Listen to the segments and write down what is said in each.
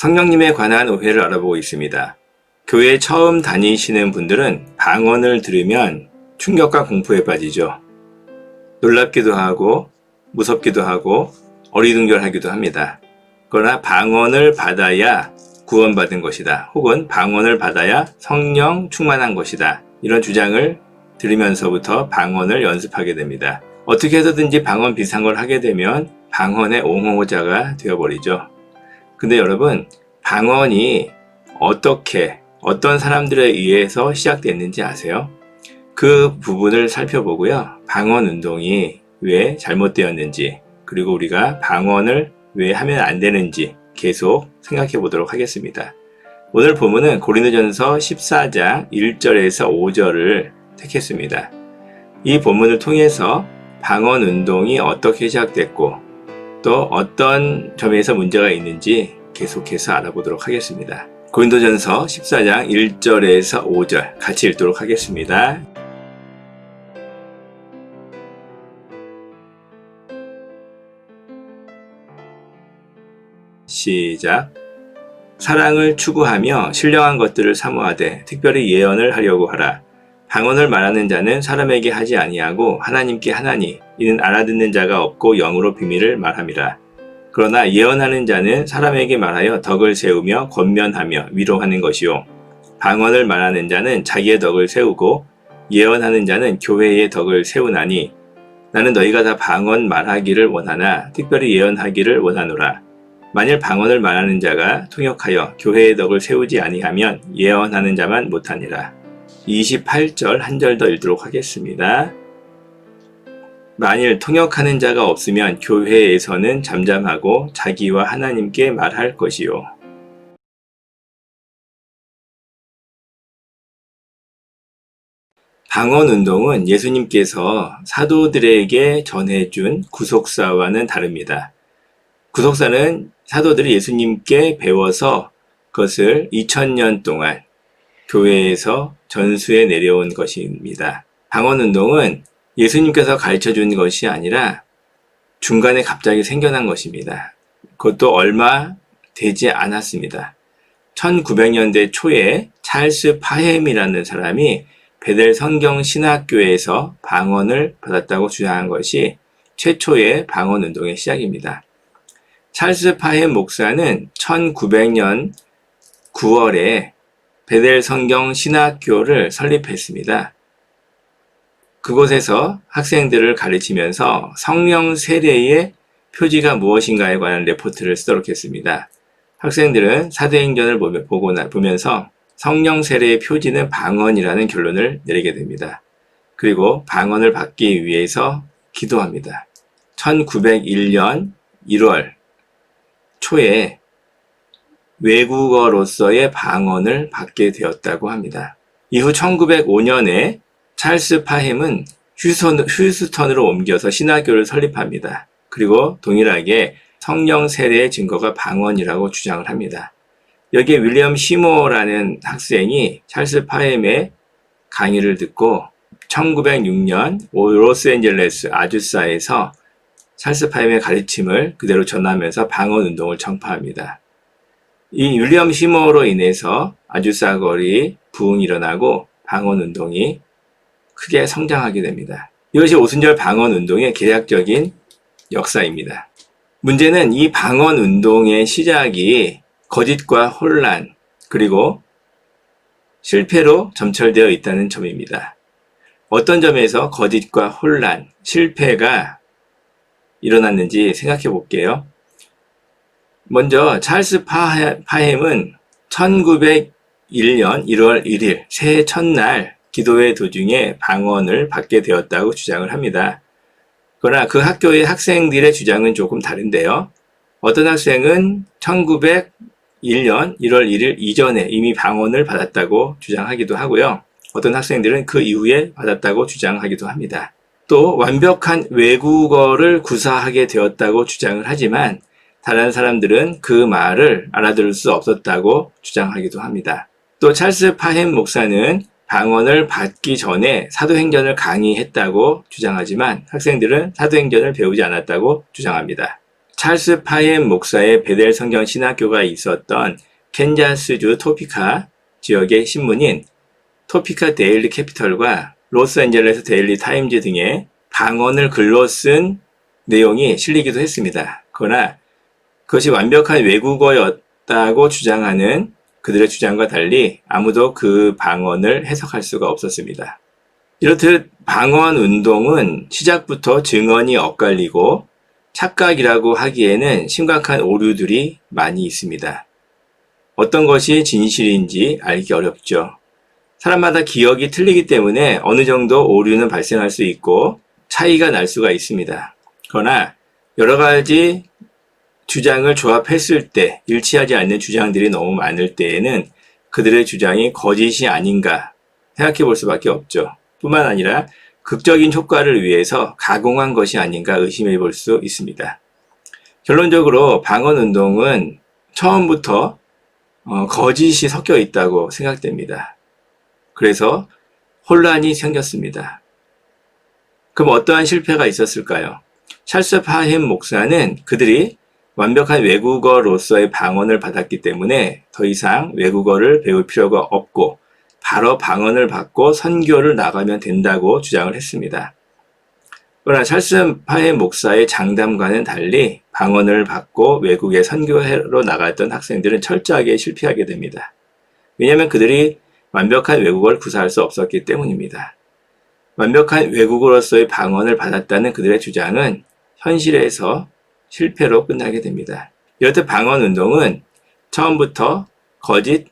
성령님에 관한 오해를 알아보고 있습니다. 교회 처음 다니시는 분들은 방언을 들으면 충격과 공포에 빠지죠. 놀랍기도 하고 무섭기도 하고 어리둥절하기도 합니다. 그러나 방언을 받아야 구원받은 것이다. 혹은 방언을 받아야 성령 충만한 것이다. 이런 주장을 들으면서부터 방언을 연습하게 됩니다. 어떻게 해서든지 방언 걸 하게 되면 방언의 옹호자가 되어버리죠. 근데 여러분, 방언이 어떻게, 어떤 사람들에 의해서 시작됐는지 아세요? 그 부분을 살펴보고요. 방언 운동이 왜 잘못되었는지, 그리고 우리가 방언을 왜 하면 안 되는지 계속 생각해 보도록 하겠습니다. 오늘 본문은 고린도전서 14장 1절에서 5절을 택했습니다. 이 본문을 통해서 방언 운동이 어떻게 시작됐고 또 어떤 점에서 문제가 있는지 계속해서 알아보도록 하겠습니다. 고린도전서 14장 1절에서 5절 같이 읽도록 하겠습니다. 시작. 사랑을 추구하며 신령한 것들을 사모하되 특별히 예언을 하려고 하라. 방언을 말하는 자는 사람에게 하지 아니하고 하나님께 하나니 이는 알아듣는 자가 없고 영으로 비밀을 말함이라. 그러나 예언하는 자는 사람에게 말하여 덕을 세우며 권면하며 위로하는 것이요. 방언을 말하는 자는 자기의 덕을 세우고 예언하는 자는 교회의 덕을 세우나니 나는 너희가 다 방언 말하기를 원하나 특별히 예언하기를 원하노라. 만일 방언을 말하는 자가 통역하여 교회의 덕을 세우지 아니하면 예언하는 자만 못하니라. 28절 한 절 더 읽도록 하겠습니다. 만일 통역하는 자가 없으면 교회에서는 잠잠하고 자기와 하나님께 말할 것이요. 방언 운동은 예수님께서 사도들에게 전해준 구속사와는 다릅니다. 구속사는 사도들이 예수님께 배워서 그것을 2000년 동안 교회에서 전수해 내려온 것입니다. 방언 운동은 예수님께서 가르쳐 준 것이 아니라 중간에 갑자기 생겨난 것입니다. 그것도 얼마 되지 않았습니다. 1900년대 초에 찰스 파햄이라는 사람이 베델 성경 신학교에서 방언을 받았다고 주장한 것이 최초의 방언 운동의 시작입니다. 찰스 파햄 목사는 1900년 9월에 베델 성경 신학교를 설립했습니다. 그곳에서 학생들을 가르치면서 성령 세례의 표지가 무엇인가에 관한 레포트를 쓰도록 했습니다. 학생들은 사도행전을 보고 보면서 성령 세례의 표지는 방언이라는 결론을 내리게 됩니다. 그리고 방언을 받기 위해서 기도합니다. 1901년 1월 초에 외국어로서의 방언을 받게 되었다고 합니다. 이후 1905년에 찰스 파햄은 휴스턴, 휴스턴 으로 옮겨서 신학교를 설립합니다. 그리고 동일하게 성령 세례의 증거가 방언이라고 주장을 합니다. 여기에 윌리엄 시모라는 학생이 찰스 파햄의 강의를 듣고 1906년 로스앤젤레스 아주사에서 찰스 파햄의 가르침을 그대로 전하면서 방언 운동을 청파합니다. 이 윌리엄 시모로 인해서 아주사 거리 부흥이 일어나고 방언 운동이 크게 성장하게 됩니다. 이것이 오순절 방언 운동의 계략적인 역사입니다. 문제는 이 방언 운동의 시작이 거짓과 혼란 그리고 실패로 점철되어 있다는 점입니다. 어떤 점에서 거짓과 혼란, 실패가 일어났는지 생각해 볼게요. 먼저 찰스 파햄은 1901년 1월 1일 새해 첫날 기도회 도중에 방언을 받게 되었다고 주장을 합니다. 그러나 그 학교의 학생들의 주장은 조금 다른데요. 어떤 학생은 1901년 1월 1일 이전에 이미 방언을 받았다고 주장하기도 하고요. 어떤 학생들은 그 이후에 받았다고 주장하기도 합니다. 또 완벽한 외국어를 구사하게 되었다고 주장을 하지만 다른 사람들은 그 말을 알아들을 수 없었다고 주장하기도 합니다. 또 찰스 파햄 목사는 방언을 받기 전에 사도행전을 강의했다고 주장하지만 학생들은 사도행전을 배우지 않았다고 주장합니다. 찰스 파엠 목사의 베델 성경 신학교가 있었던 캔자스주 토피카 지역의 신문인 토피카 데일리 캐피털과 로스앤젤레스 데일리 타임즈 등의 방언을 글로 쓴 내용이 실리기도 했습니다. 그러나 그것이 완벽한 외국어였다고 주장하는 그들의 주장과 달리 아무도 그 방언을 해석할 수가 없었습니다. 이렇듯 방언 운동은 시작부터 증언이 엇갈리고 착각이라고 하기에는 심각한 오류들이 많이 있습니다. 어떤 것이 진실인지 알기 어렵죠. 사람마다 기억이 틀리기 때문에 어느 정도 오류는 발생할 수 있고 차이가 날 수가 있습니다. 그러나 여러 가지 주장을 조합했을 때 일치하지 않는 주장들이 너무 많을 때에는 그들의 주장이 거짓이 아닌가 생각해 볼 수밖에 없죠. 뿐만 아니라 극적인 효과를 위해서 가공한 것이 아닌가 의심해 볼 수 있습니다. 결론적으로 방언 운동은 처음부터 어, 거짓이 섞여 있다고 생각됩니다. 그래서 혼란이 생겼습니다. 그럼 어떠한 실패가 있었을까요? 찰스 파햄 목사는 그들이 완벽한 외국어로서의 방언을 받았기 때문에 더 이상 외국어를 배울 필요가 없고 바로 방언을 받고 선교를 나가면 된다고 주장을 했습니다. 그러나 찰스 파햄 목사의 장담과는 달리 방언을 받고 외국에 선교로 나갔던 학생들은 철저하게 실패하게 됩니다. 왜냐하면 그들이 완벽한 외국어를 구사할 수 없었기 때문입니다. 완벽한 외국어로서의 방언을 받았다는 그들의 주장은 현실에서 실패로 끝나게 됩니다. 이렇듯 방언 운동은 처음부터 거짓,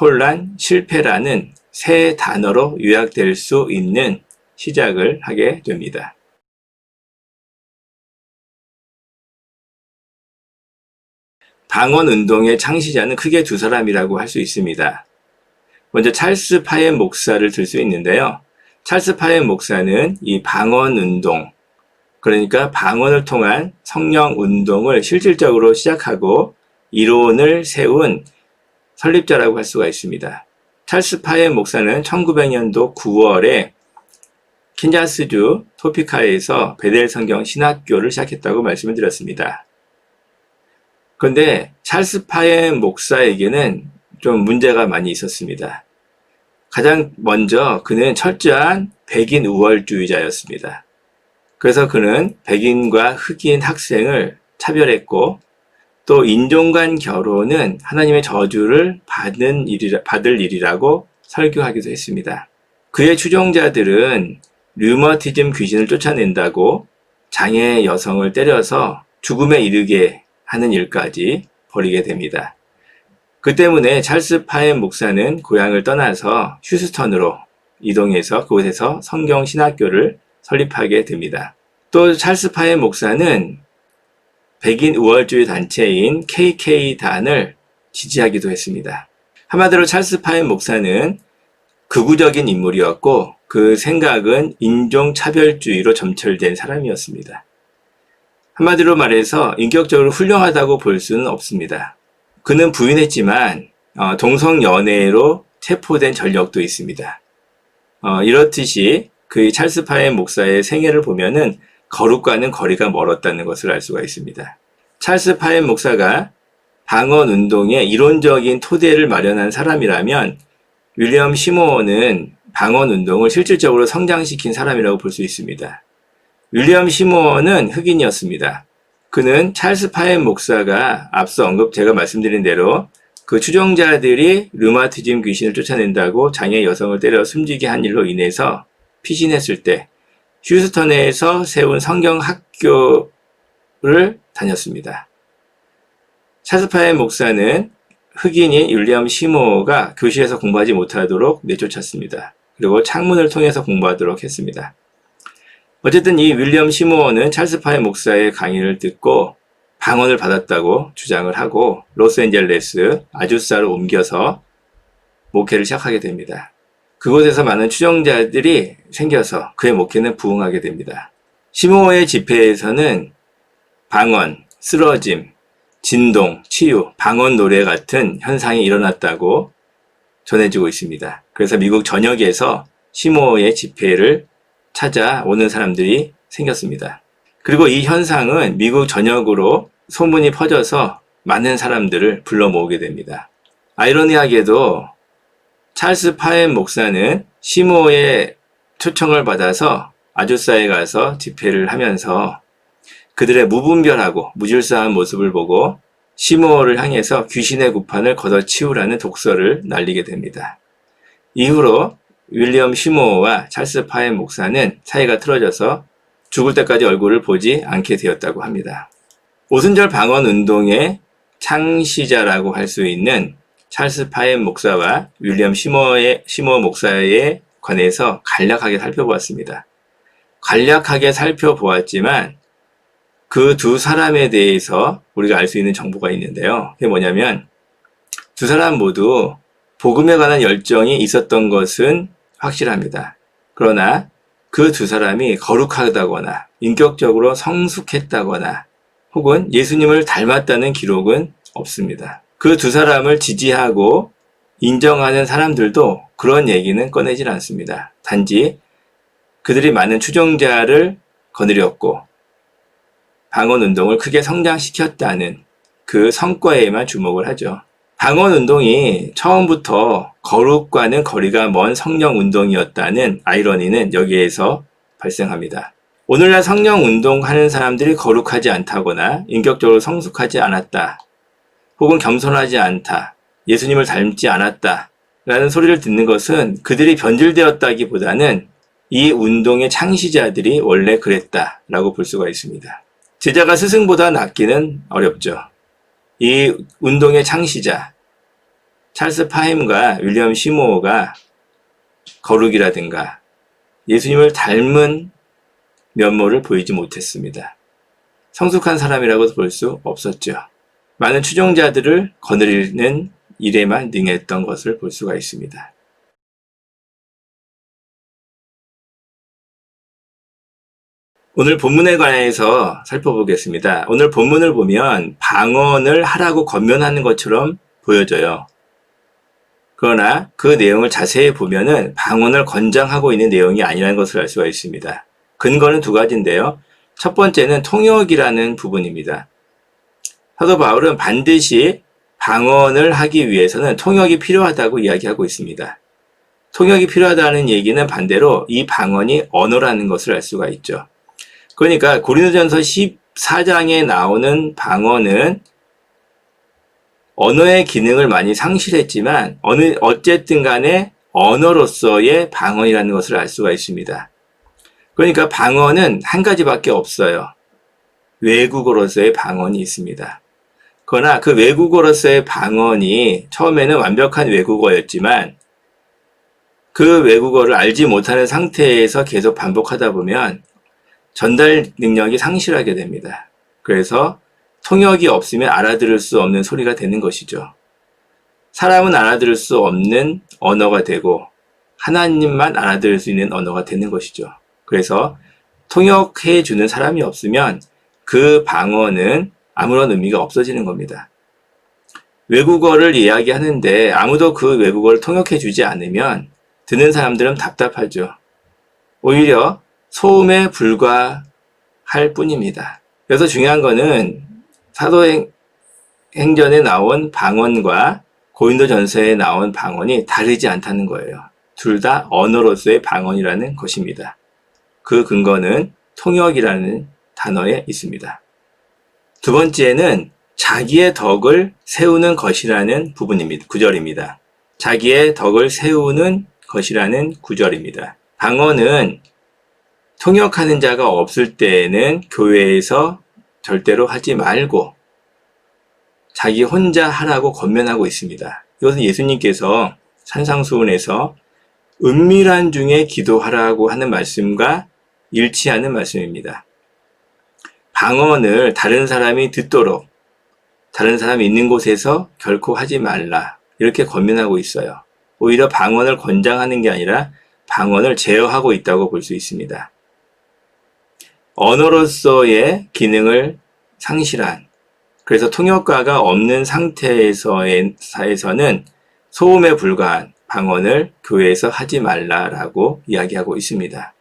혼란, 실패라는 세 단어로 요약될 수 있는 시작을 하게 됩니다. 방언 운동의 창시자는 크게 두 사람이라고 할 수 있습니다. 먼저 찰스 파엠 목사를 들 수 있는데요. 찰스 파엠 목사는 이 방언 운동, 그러니까 방언을 통한 성령 운동을 실질적으로 시작하고 이론을 세운 설립자라고 할 수가 있습니다. 찰스 파엠 목사는 1900년도 9월에 킨자스주 토피카에서 베델 성경 신학교를 시작했다고 말씀을 드렸습니다. 그런데 찰스 파엠 목사에게는 좀 문제가 많이 있었습니다. 가장 먼저 그는 철저한 백인 우월주의자였습니다. 그래서 그는 백인과 흑인 학생을 차별했고 또 인종 간 결혼은 하나님의 저주를 받는 일이라, 받을 일이라고 설교하기도 했습니다. 그의 추종자들은 류머티즘 귀신을 쫓아낸다고 장애 여성을 때려서 죽음에 이르게 하는 일까지 벌이게 됩니다. 그 때문에 찰스 파엠 목사는 고향을 떠나서 휴스턴으로 이동해서 그곳에서 성경 신학교를 설립하게 됩니다. 또 찰스 파엠 목사는 백인 우월주의 단체인 KK단을 지지하기도 했습니다. 한마디로 찰스 파엠 목사는 극우적인 인물이었고 그 생각은 인종차별주의로 점철된 사람이었습니다. 한마디로 말해서 인격적으로 훌륭하다고 볼 수는 없습니다. 그는 부인했지만 어, 동성연애로 체포된 전력도 있습니다. 어, 이렇듯이 그 찰스 파엠 목사의 생애를 보면은 거룩과는 거리가 멀었다는 것을 알 수가 있습니다. 찰스 파엠 목사가 방언 운동의 이론적인 토대를 마련한 사람이라면 윌리엄 시모어는 방언 운동을 실질적으로 성장시킨 사람이라고 볼 수 있습니다. 윌리엄 시모어는 흑인이었습니다. 그는 찰스 파엠 목사가 앞서 언급 제가 말씀드린 대로 그 추종자들이 르마티즘 귀신을 쫓아낸다고 장애 여성을 때려 숨지게 한 일로 인해서 피신했을 때 휴스턴에서 세운 성경 학교를 다녔습니다. 찰스파의 목사는 흑인인 윌리엄 시모가 교실에서 공부하지 못하도록 내쫓았습니다. 그리고 창문을 통해서 공부하도록 했습니다. 어쨌든 이 윌리엄 시모어는 찰스파의 목사의 강의를 듣고 방언을 받았다고 주장을 하고 로스앤젤레스 아주사로 옮겨서 목회를 시작하게 됩니다. 그곳에서 많은 추종자들이 생겨서 그의 목회는 부흥하게 됩니다. 시모어의 집회에서는 방언, 쓰러짐, 진동, 치유, 방언 노래 같은 현상이 일어났다고 전해지고 있습니다. 그래서 미국 전역에서 시모어의 집회를 찾아오는 사람들이 생겼습니다. 그리고 이 현상은 미국 전역으로 소문이 퍼져서 많은 사람들을 불러 모으게 됩니다. 아이러니하게도 찰스 파엠 목사는 시모의 초청을 받아서 아주사에 가서 집회를 하면서 그들의 무분별하고 무질서한 모습을 보고 시모를 향해서 귀신의 구판을 걷어치우라는 독서를 날리게 됩니다. 이후로 윌리엄 시모와 찰스 파엠 목사는 사이가 틀어져서 죽을 때까지 얼굴을 보지 않게 되었다고 합니다. 오순절 방언 운동의 창시자라고 할 수 있는 찰스 파엠 목사와 윌리엄 시모의 시모 목사에 관해서 간략하게 살펴보았습니다. 간략하게 살펴보았지만 그 두 사람에 대해서 우리가 알 수 있는 정보가 있는데요. 그게 뭐냐면 두 사람 모두 복음에 관한 열정이 있었던 것은 확실합니다. 그러나 그 두 사람이 거룩하다거나 인격적으로 성숙했다거나 혹은 예수님을 닮았다는 기록은 없습니다. 그 두 사람을 지지하고 인정하는 사람들도 그런 얘기는 꺼내질 않습니다. 단지 그들이 많은 추종자를 거느렸고 방언 운동을 크게 성장시켰다는 그 성과에만 주목을 하죠. 방언 운동이 처음부터 거룩과는 거리가 먼 성령 운동이었다는 아이러니는 여기에서 발생합니다. 오늘날 성령 운동하는 사람들이 거룩하지 않다거나 인격적으로 성숙하지 않았다. 혹은 겸손하지 않다. 예수님을 닮지 않았다. 라는 소리를 듣는 것은 그들이 변질되었다기보다는 이 운동의 창시자들이 원래 그랬다 라고 볼 수가 있습니다. 제자가 스승보다 낫기는 어렵죠. 이 운동의 창시자, 찰스 파햄과 윌리엄 시모어가 거룩이라든가 예수님을 닮은 면모를 보이지 못했습니다. 성숙한 사람이라고도 볼수 없었죠. 많은 추종자들을 거느리는 일에만 능했던 것을 볼 수가 있습니다. 오늘 본문에 관해서 살펴보겠습니다. 오늘 본문을 보면 방언을 하라고 권면하는 것처럼 보여져요. 그러나 그 내용을 자세히 보면은 방언을 권장하고 있는 내용이 아니라는 것을 알 수가 있습니다. 근거는 두 가지인데요. 첫 번째는 통역이라는 부분입니다. 사도 바울은 반드시 방언을 하기 위해서는 통역이 필요하다고 이야기하고 있습니다. 통역이 필요하다는 얘기는 반대로 이 방언이 언어라는 것을 알 수가 있죠. 그러니까 고린도전서 14장에 나오는 방언은 언어의 기능을 많이 상실했지만 어느 어쨌든 간에 언어로서의 방언이라는 것을 알 수가 있습니다. 그러니까 방언은 한 가지밖에 없어요. 외국어로서의 방언이 있습니다. 그러나 그 외국어로서의 방언이 처음에는 완벽한 외국어였지만 그 외국어를 알지 못하는 상태에서 계속 반복하다 보면 전달 능력이 상실하게 됩니다. 그래서 통역이 없으면 알아들을 수 없는 소리가 되는 것이죠. 사람은 알아들을 수 없는 언어가 되고 하나님만 알아들을 수 있는 언어가 되는 것이죠. 그래서 통역해 주는 사람이 없으면 그 방언은 아무런 의미가 없어지는 겁니다. 외국어를 이야기하는데 아무도 그 외국어를 통역해 주지 않으면 듣는 사람들은 답답하죠. 오히려 소음에 불과할 뿐입니다. 그래서 중요한 거는 사도행전에 나온 방언과 고인도 전서에 나온 방언이 다르지 않다는 거예요. 둘 다 언어로서의 방언이라는 것입니다. 그 근거는 통역이라는 단어에 있습니다. 두 번째는 자기의 덕을 세우는 것이라는 부분입니다. 구절입니다. 자기의 덕을 세우는 것이라는 구절입니다. 방언은 통역하는 자가 없을 때에는 교회에서 절대로 하지 말고 자기 혼자 하라고 권면하고 있습니다. 이것은 예수님께서 산상수훈에서 은밀한 중에 기도하라고 하는 말씀과 일치하는 말씀입니다. 방언을 다른 사람이 듣도록 다른 사람이 있는 곳에서 결코 하지 말라. 이렇게 권면하고 있어요. 오히려 방언을 권장하는 게 아니라 방언을 제어하고 있다고 볼 수 있습니다. 언어로서의 기능을 상실한 그래서 통역가가 없는 상태에서는 소음에 불과한 방언을 교회에서 하지 말라라고 이야기하고 있습니다.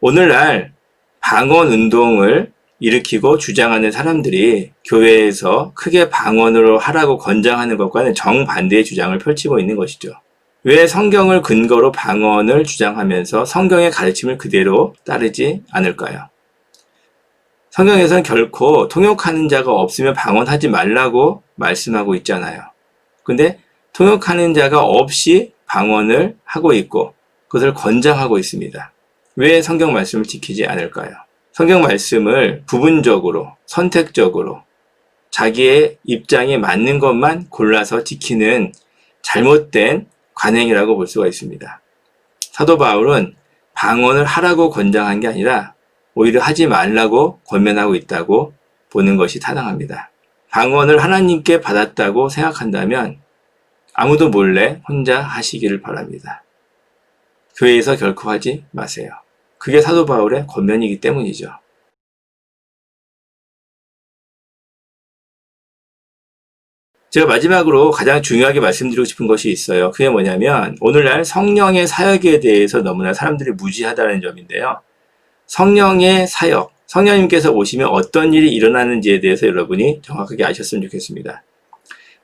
오늘날 방언 운동을 일으키고 주장하는 사람들이 교회에서 크게 방언으로 하라고 권장하는 것과는 정반대의 주장을 펼치고 있는 것이죠. 왜 성경을 근거로 방언을 주장하면서 성경의 가르침을 그대로 따르지 않을까요? 성경에서는 결코 통역하는 자가 없으면 방언하지 말라고 말씀하고 있잖아요. 근데 통역하는 자가 없이 방언을 하고 있고 그것을 권장하고 있습니다. 왜 성경 말씀을 지키지 않을까요? 성경 말씀을 부분적으로, 선택적으로 자기의 입장에 맞는 것만 골라서 지키는 잘못된 관행이라고 볼 수가 있습니다. 사도 바울은 방언을 하라고 권장한 게 아니라 오히려 하지 말라고 권면하고 있다고 보는 것이 타당합니다. 방언을 하나님께 받았다고 생각한다면 아무도 몰래 혼자 하시기를 바랍니다. 교회에서 결코 하지 마세요. 그게 사도 바울의 권면이기 때문이죠. 제가 마지막으로 가장 중요하게 말씀드리고 싶은 것이 있어요. 그게 뭐냐면 오늘날 성령의 사역에 대해서 너무나 사람들이 무지하다는 점인데요. 성령의 사역, 성령님께서 오시면 어떤 일이 일어나는지에 대해서 여러분이 정확하게 아셨으면 좋겠습니다.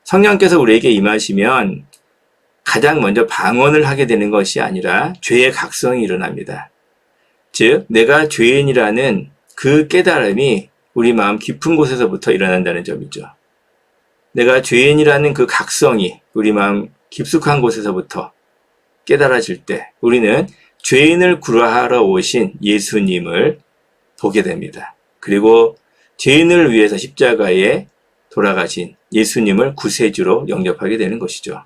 성령께서 우리에게 임하시면 가장 먼저 방언을 하게 되는 것이 아니라 죄의 각성이 일어납니다. 즉, 내가 죄인이라는 그 깨달음이 우리 마음 깊은 곳에서부터 일어난다는 점이죠. 내가 죄인이라는 그 각성이 우리 마음 깊숙한 곳에서부터 깨달아질 때 우리는 죄인을 구하러 오신 예수님을 보게 됩니다. 그리고 죄인을 위해서 십자가에 돌아가신 예수님을 구세주로 영접하게 되는 것이죠.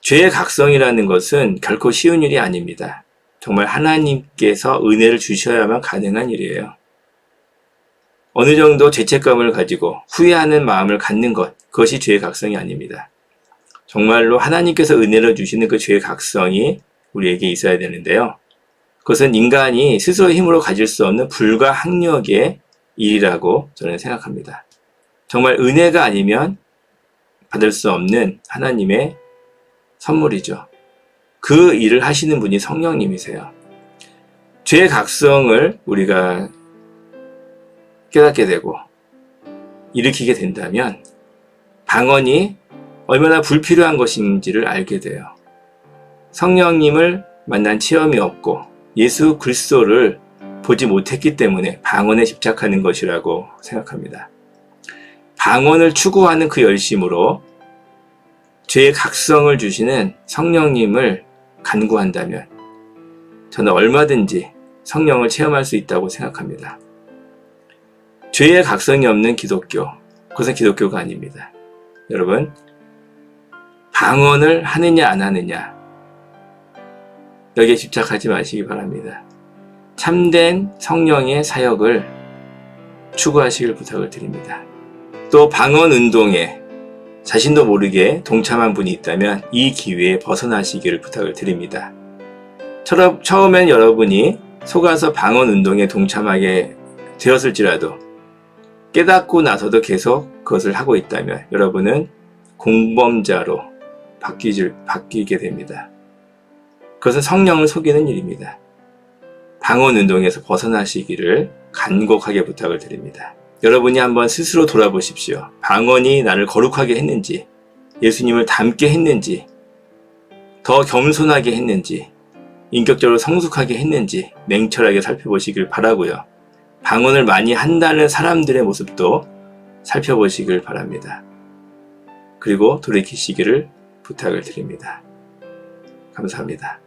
죄의 각성이라는 것은 결코 쉬운 일이 아닙니다. 정말 하나님께서 은혜를 주셔야만 가능한 일이에요. 어느 정도 죄책감을 가지고 후회하는 마음을 갖는 것, 그것이 죄의 각성이 아닙니다. 정말로 하나님께서 은혜를 주시는 그 죄의 각성이 우리에게 있어야 되는데요. 그것은 인간이 스스로 힘으로 가질 수 없는 불가항력의 일이라고 저는 생각합니다. 정말 은혜가 아니면 받을 수 없는 하나님의 선물이죠. 그 일을 하시는 분이 성령님이세요. 죄의 각성을 우리가 깨닫게 되고 일으키게 된다면 방언이 얼마나 불필요한 것인지를 알게 돼요. 성령님을 만난 체험이 없고 예수 그리스도를 보지 못했기 때문에 방언에 집착하는 것이라고 생각합니다. 방언을 추구하는 그 열심으로 죄의 각성을 주시는 성령님을 간구한다면 저는 얼마든지 성령을 체험할 수 있다고 생각합니다. 죄의 각성이 없는 기독교, 그것은 기독교가 아닙니다. 여러분, 방언을 하느냐 안 하느냐, 여기에 집착하지 마시기 바랍니다. 참된 성령의 사역을 추구하시길 부탁을 드립니다. 또 방언 운동에 자신도 모르게 동참한 분이 있다면 이 기회에 벗어나시기를 부탁을 드립니다. 처음엔 여러분이 속아서 방언 운동에 동참하게 되었을지라도 깨닫고 나서도 계속 그것을 하고 있다면 여러분은 공범자로 바뀌질, 바뀌게 됩니다. 그것은 성령을 속이는 일입니다. 방언 운동에서 벗어나시기를 간곡하게 부탁을 드립니다. 여러분이 한번 스스로 돌아보십시오. 방언이 나를 거룩하게 했는지, 예수님을 닮게 했는지, 더 겸손하게 했는지, 인격적으로 성숙하게 했는지 냉철하게 살펴보시길 바라고요. 방언을 많이 한다는 사람들의 모습도 살펴보시길 바랍니다. 그리고 돌이키시기를 부탁을 드립니다. 감사합니다.